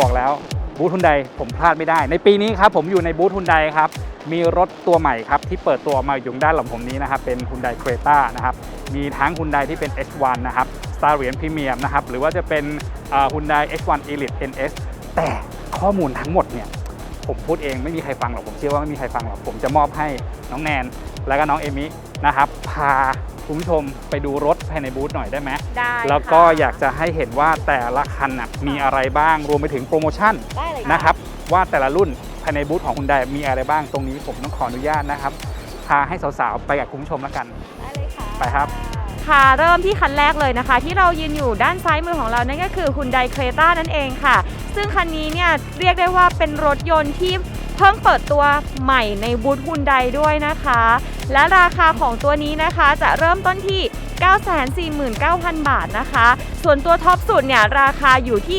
บอกแล้วบูธฮุนไดผมพลาดไม่ได้ ในปีนี้ครับผมอยู่ในบูธฮุนไดครับ มีรถตัวใหม่ครับ ที่เปิดตัวออกมาอยู่ด้านหลังผมนี้นะครับ เป็นฮุนไดเครต้านะครับ มีทั้งฮุนไดที่เป็น H1 นะครับ s t a r เ i ียนพรีเมียมนะครับ หรือว่าจะเป็นฮุนได H1 Elite NS แต่ข้อมูลทั้งหมดเนี่ยผมพูดเองไม่มีใครฟังหรอกผมเชื่อว่าไม่มีใครฟังหรอกผมจะมอบให้น้องแนน และก็น้องเอมินะครับพา คุณผู้ชมไปดูรถภายในบูธหน่อยได้ไหมได้แล้วก็ค่ะ อยากจะให้เห็นว่าแต่ละคันน่ะมีอะไรบ้างรวมไปถึงโปรโมชั่นได้เลยนะครับว่าแต่ละรุ่นภายในบูธของคุณไดมีอะไรบ้างตรงนี้ผมต้องขออนุญาตนะครับพาให้สาวๆไปกับคุณผู้ชมแล้วกัน ได้เลยค่ะไปครับ ค่ะเริ่มที่คันแรกเลยนะคะ ที่เรายืนอยู่ด้านซ้ายมือของเรานั่นก็คือ Hyundai Creta นั่นเองค่ะ ซึ่งคันนี้เนี่ยเรียกได้ว่าเป็นรถยนต์ที่เพิ่งเปิดตัวใหม่ในบูธ Hyundai ด้วยนะคะ และราคาของตัวนี้นะคะจะเริ่มต้นที่ 949,000 บาทนะคะ ส่วนตัวท็อปสุดเนี่ยราคาอยู่ที่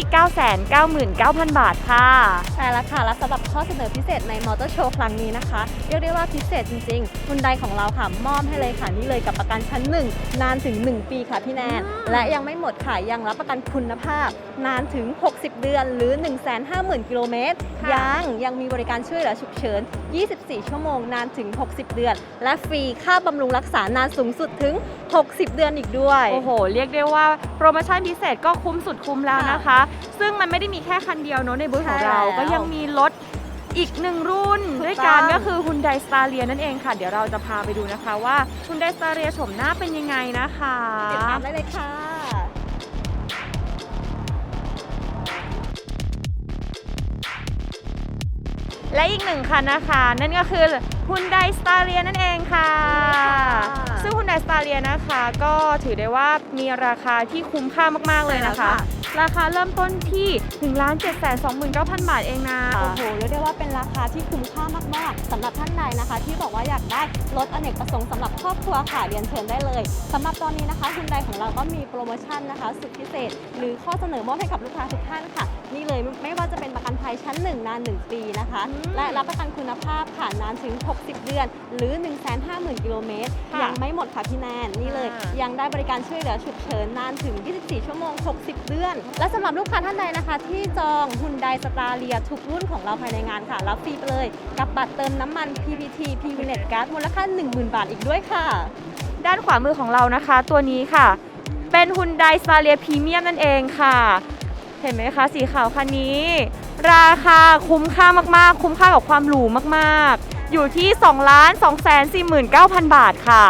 999,000 บาทค่ะ ใช่แล้วค่ะ และสำหรับข้อเสนอพิเศษในมอเตอร์โชว์ครั้งนี้นะคะ เรียกได้ว่าพิเศษจริงๆคุณไดของเราค่ะ มอบให้เลยค่ะ นี่เลยกับประกันชั้น 1 นานถึง 1 ปีค่ะพี่แนน และยังไม่หมดค่ะ ยังรับประกันคุณภาพ นานถึง 60 เดือนหรือ 150,000 กิโลเมตรค่ะยังยังมีบริการช่วยเหลือฉุกเฉิน 24 ชั่วโมง นานถึง 60 เดือน และฟรีค่าบำรุงรักษานานสูงสุดถึง 60 เดือนอีกด้วย โอ้โห เรียกได้ว่าโปรโมชั่นพิเศษก็คุ้มสุดคุ้มแล้วนะคะ ซึ่งมันไม่ได้มีแค่คันเดียวเนอะในบูธของเราใช่แล้วก็ยังมีรถอีกหนึ่งรุ่นถูกด้วยกันต้องก็คือ Hyundai Staria นั่นเองค่ะ เดี๋ยวเราจะพาไปดูนะคะว่า Hyundai Staria โฉมหน้าเป็นยังไงนะคะติดตามได้เลยค่ะและอีกหนึ่งคันนะคะ นั่นก็คือ Hyundai Staria นั่นเองค่ะค่ะซึ่ง Hyundai Staria นะคะ ก็ถือได้ว่ามีราคาที่คุ้มค่ามากๆเลยนะคะใช่แล้วค่ะ ราคาเริ่มต้นที่1 7 2 9 0 0 0บาทเองนะโอ้โหเรียกได้ว่าเป็นราคาที่คุ้มค่ามากๆสำหรับท่านใดนะคะ ที่บอกว่าอยากได้รถอเนกประสงค์สำหรับครอบครัวค่ะเรียนเชิญได้เลยสำหรับตอนนี้นะคะคุณใดของเราก็มีโปรโมชั่นนะคะ สุดพิเศษ หรือข้อเสนอมอบให้กับลูกค้าทุกท่านค่ะ นี่เลยไม่ว่าจะเป็นประกันภัยชั้น 1 นาน 1 ปีนะคะอืมและรับประกันคุณภาพค่ะนานถึง 60 เดือน หรือ 150,000กิโลเมตรค่ะยังไม่หมดค่ะพี่แนนนี่เลยอ่ายังได้บริการช่วยเหลือฉุกเฉินนานถึง 24 ชั่วโมง 60 เดือนและสำหรับลูกค้าท่านใดนะคะ ที่จองฮุนไดสตาเลียทุกรุ่นของเราภายในงานค่ะ รับฟรีไปเลย กับบัตรเติมน้ำมัน PPT p v n e t Gas มูลค่า 10,000 บาทอีกด้วยค่ะ ด้านขวามือของเรานะคะ ตัวนี้ค่ะ เป็น Hyundai Staria Premium นั่นเองค่ะ เห็นไหมคะ สีขาวคันนี้ ราคาคุ้มค่ามากๆ คุ้มค่ากับความหรูมากๆ อยู่ที่ 2 2 4 9 0 0 0 บาทค่ะ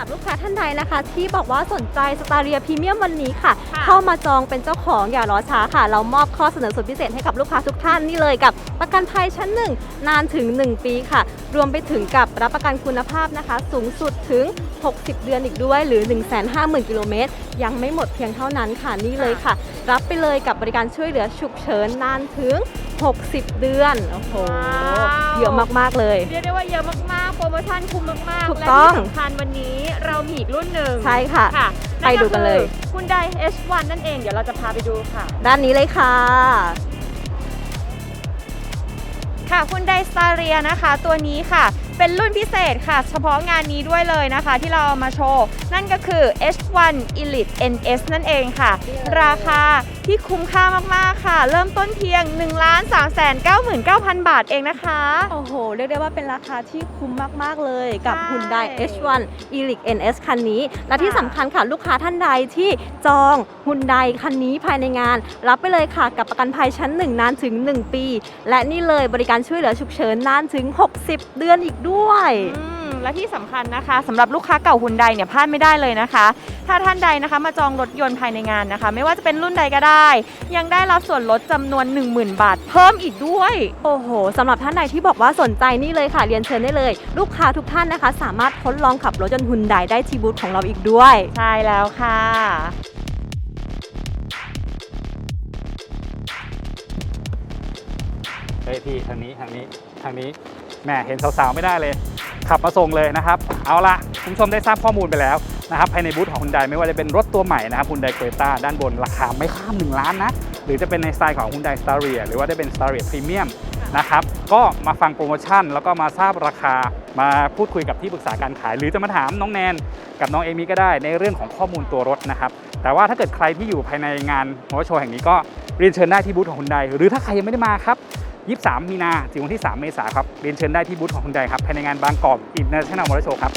หรับลูกค้าท่านใดนะคะ ที่บอกว่าสนใจสตาเรียพรีเมียมวันนี้ค่ะ ค่ะ เข้ามาจองเป็นเจ้าของอย่ารอช้าค่ะ เรามอบข้อเสนอสุดพิเศษให้กับลูกค้าทุกท่านนี่เลยกับ ประกันภัยชั้นหนึ่งนานถึง 1 ปีค่ะ รวมไปถึงกับรับประกันคุณภาพนะคะ สูงสุดถึง 60 เดือนอีกด้วย หรือ 150,000 กิโลเมตร ยังไม่หมดเพียงเท่านั้นค่ะนี่เลยค่ะ รับไปเลยกับบริการช่วยเหลือฉุกเฉินนานถึง 60 เดือน โอ้โห ว้าว เยอะมากๆเลย เรียกได้ว่าเยอะมากๆ โปรโมชั่นคุ้มมากๆ ถูกและต้อง ที่สำคัญวันนี้เรามีอีกรุ่นหนึ่งใช่ค่ะ ค่ะไปดูกันเลย คุณได H1 นั่นเองเดี๋ยวเราจะพาไปดูค่ะ ด้านนี้เลยค่ะ ค่ะคุณไดสตาเรียนะคะ ตัวนี้ค่ะ เป็นรุ่นพิเศษค่ะ เฉพาะงานนี้ด้วยเลยนะคะ ที่เราเอามาโชว์ นั่นก็คือ H1 Elite NS นั่นเองค่ะนี่เลยราคาที่คุ้มค่ามาก ๆ ค่ะ เริ่มต้นเพียง 1 3 9 9 0 0 0 บาทเองนะคะ โอ้โห เรียกได้ว่าเป็นราคาที่คุ้มมาก ๆ เลยกับ ใช่ Hyundai H1 Elix NS คันนี้ และที่ค่ะสำคัญค่ะ ลูกค้าท่านใดที่จอง Hyundai คันนี้ภายในงาน รับไปเลยค่ะ กับประกันภัยชั้น 1 นานถึง 1 ปี และนี่เลยบริการช่วยเหลือฉุกเฉินนานถึง 60 เดือนอีกด้วย อืม และที่สำคัญนะคะสำหรับลูกค้าเก่าฮุนไดเนี่ยพลาดไม่ได้เลยนะคะ ถ้าท่านใดนะคะมาจองรถยนต์ภายในงานนะคะ ไม่ว่าจะเป็นรุ่นใดก็ได้ ยังได้รับส่วนลดจำนวน 10,000 บาท เพิ่มอีกด้วย โอ้โหสำหรับท่านใดที่บอกว่าสนใจนี่เลยค่ะเรียนเชิญได้เลย ลูกค้าทุกท่านนะคะ สามารถทดลองขับรถยนต์ Hyundai ได้ที่บูธของเราอีกด้วยใช่แล้วค่ะเฮ้ยพี่ทางนี้ทางนี้ทางนี้แหมเห็นสาวๆไม่ได้เลย ขับมาส่งเลยนะครับ เอาละคุณผู้ชมได้ทราบข้อมูลไปแล้วนะครับภายในบูธของคุณไดไม่ว่าจะเป็นรถตัวใหม่นะครับคุณไดเ r ต้าด้านบนราคาไม่ข้าม 1 ล้านนะ หรือจะเป็นในสไตล์ของคุณไดสตาร์เรียหรือว่าได้เป็นสตาร์เรียพรีเมียมนะครับก็มาฟังโปรโมชั่น แล้วก็มาทราบราคามาพูดคุยกับที่ปรึกษาการขาย หรือจะมาถามน้องแนนกับน้องเอมี่ก็ได้ในเรื่องของข้อมูลตัวรถนะครับแต่ว่าถ้าเกิดใครที่อยู่ภายในงานมอเตอร์โชว์แห่งนี้ก็เรียนเชิญได้ที่บูธของคุณไดหรือถ้าใครยังไม่ได้มาครับ 23 มีนาถึงวันที่ 3 เมษายนครับเรียนเชิญได้ที่บูธของคุณใดครับภายในงานบางกอกอินเตอร์เนชั่นแนลมอเตอร์โชว์ครับ